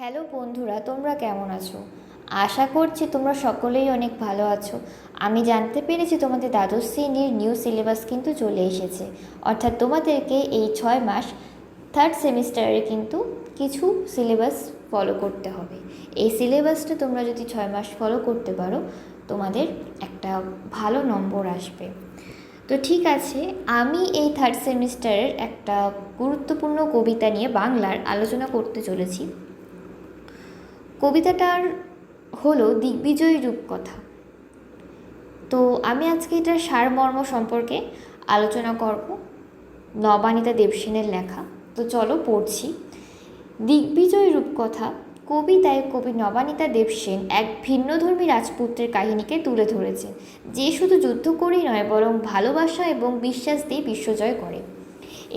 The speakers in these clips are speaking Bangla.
হ্যালো বন্ধুরা, তোমরা কেমন আছো? আশা করছি তোমরা সকলেই অনেক ভালো আছো। আমি জানতে পেরেছি তোমাদের দ্বাদশ শ্রেণির নিউ সিলেবাস কিন্তু চলে এসেছে। অর্থাৎ তোমাদেরকে এই ছয় মাস থার্ড সেমিস্টারে কিন্তু কিছু সিলেবাস ফলো করতে হবে। এই সিলেবাসটা তোমরা যদি ছয় মাস ফলো করতে পারো, তোমাদের একটা ভালো নম্বর আসবে। তো ঠিক আছে, আমি এই থার্ড সেমিস্টারের একটা গুরুত্বপূর্ণ কবিতা নিয়ে বাংলার আলোচনা করতে চলেছি। কবিতাটার হলো দিগ্বিজয়ী রূপকথা। তো আমি আজকে এটার সারমর্ম সম্পর্কে আলোচনা করব নবানিতা দেবসেনের লেখা। তো চলো পড়ছি। দিগ্বিজয়ী রূপকথা কবিতায় কবি নবানিতা দেবসেন এক ভিন্নধর্মী রাজপুত্রের কাহিনীকে তুলে ধরেছেন, যে শুধু যুদ্ধ করেই নয়, বরং ভালোবাসা এবং বিশ্বাস দিয়ে বিশ্বজয় করে।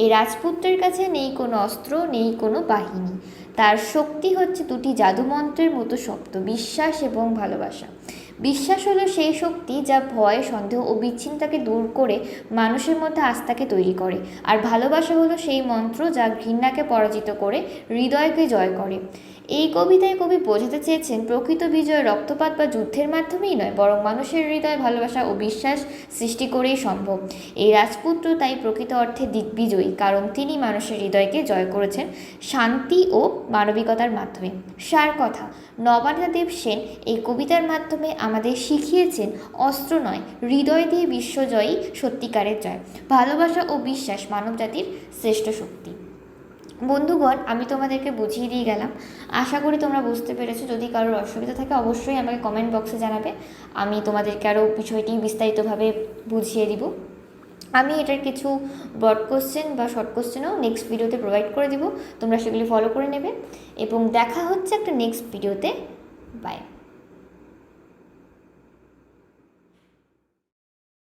এই রাজপুত্রের কাছে নেই কোনো অস্ত্র, নেই কোনো বাহিনী। তার শক্তি হচ্ছে দুটি জাদুমন্ত্রের মতো শব্দ, বিশ্বাস এবং ভালোবাসা। বিশ্বাস হলো সেই শক্তি যা ভয়, সন্দেহ ও বিচ্ছিন্নতাকে দূর করে মানুষের মধ্যে আস্থাকে তৈরি করে। আর ভালোবাসা হলো সেই মন্ত্র যা ঘৃণাকে পরাজিত করে, হৃদয়কে জয় করে। এই কবিতায় কবি বোঝাতে চেয়েছেন, প্রকৃত বিজয় রক্তপাত বা যুদ্ধের মাধ্যমেই নয়, বরং মানুষের হৃদয়, ভালোবাসা ও বিশ্বাস সৃষ্টি করেই সম্ভব। এই রাজপুত্র তাই প্রকৃত অর্থে দিগ্বিজয়ী, কারণ তিনি মানুষের হৃদয়কে জয় করেছেন শান্তি ও মানবিকতার মাধ্যমে। সার কথা নবানিতা দেব সেন এই কবিতার মাধ্যমে আমাদের শিখিয়েছেন, অস্ত্র নয়, হৃদয় দিয়ে বিশ্বজয়ী সত্যিকারের জয়। ভালোবাসা ও বিশ্বাস মানবজাতির শ্রেষ্ঠ শক্তি। বন্ধুগণ, আমি তোমাদেরকে বুঝিয়ে দিয়ে গেলাম। আশা করি তোমরা বুঝতে পেরেছ। যদি কারোর অসুবিধা থাকে, অবশ্যই আমাকে কমেন্ট বক্সে জানাবে। আমি তোমাদেরকে আরও বিষয়টি বিস্তারিতভাবে বুঝিয়ে দিব। আমি এটার কিছু ব্রড কোশ্চেন বা শর্ট কোশ্চেনও নেক্সট ভিডিওতে প্রোভাইড করে দিব। তোমরা সেগুলি ফলো করে নেবে। এবং দেখা হচ্ছে একটা নেক্সট ভিডিওতে বাই